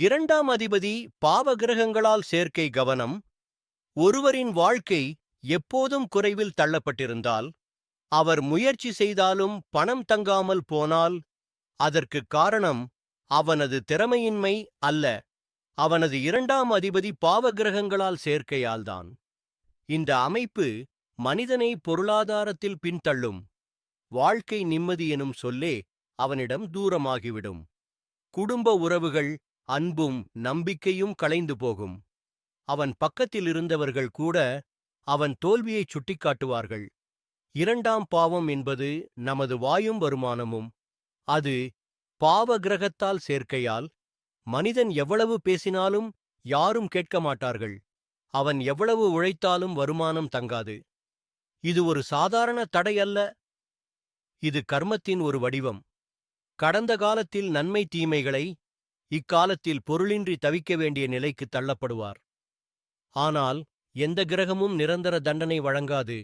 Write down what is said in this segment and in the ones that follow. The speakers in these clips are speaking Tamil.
இரண்டாம் அதிபதி பாவகிரகங்களால் சேர்க்கை கவனம் ஒருவரின் வாழ்க்கை எப்போதும் குறைவில் தள்ளப்பட்டிருந்தால் அவர் முயற்சி செய்தாலும் பணம் தங்காமல் போனால் அதற்குக் காரணம் அவனது திறமையின்மை அல்ல. அவனது இரண்டாம் அதிபதி பாவகிரகங்களால் சேர்க்கையால்தான். இந்த அமைப்பு மனிதனை பொருளாதாரத்தில் பின்தள்ளும். வாழ்க்கை நிம்மதி எனும் சொல்லே அவனிடம் தூரமாகிவிடும். குடும்ப உறவுகள் அன்பும் நம்பிக்கையும் களைந்து போகும். அவன் பக்கத்தில் இருந்தவர்கள் கூட அவன் தோல்வியைச் சுட்டிக்காட்டுவார்கள். இரண்டாம் பாவம் என்பது நமது வாயும் வருமானமும். அது பாவ கிரகத்தால் சேர்க்கையால் மனிதன் எவ்வளவு பேசினாலும் யாரும் கேட்க மாட்டார்கள். அவன் எவ்வளவு உழைத்தாலும் வருமானம் தங்காது. இது ஒரு சாதாரண தடை அல்ல. இது கர்மத்தின் ஒரு வடிவம். கடந்த காலத்தில் நன்மை தீமைகளை இக்காலத்தில் பொருளின்றி தவிக்க வேண்டிய நிலைக்கு தள்ளப்படுவார். ஆனால் எந்த கிரகமும் நிரந்தர தண்டனை வழங்காது.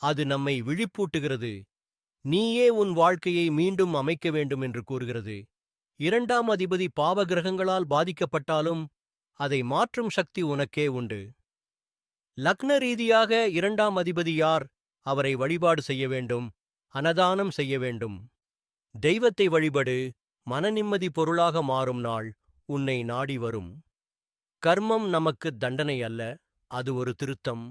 அது நம்மை விழிப்பூட்டுகிறது. நீயே உன் வாழ்க்கையை மீண்டும் அமைக்க வேண்டும் என்று கூறுகிறது. இரண்டாம் அதிபதி பாவ கிரகங்களால் பாதிக்கப்பட்டாலும் அதை மாற்றும் சக்தி உனக்கே உண்டு. லக்ன ரீதியாக இரண்டாம் அதிபதி யார்? அவரை வழிபாடு செய்ய வேண்டும் அனதானம் செய்ய வேண்டும். தெய்வத்தை வழிபடு மனநிம்மதி பொருளாக மாறும் நாள் உன்னை நாடி வரும். கர்மம் நமக்கு தண்டனை அல்ல அது ஒரு திருத்தம்.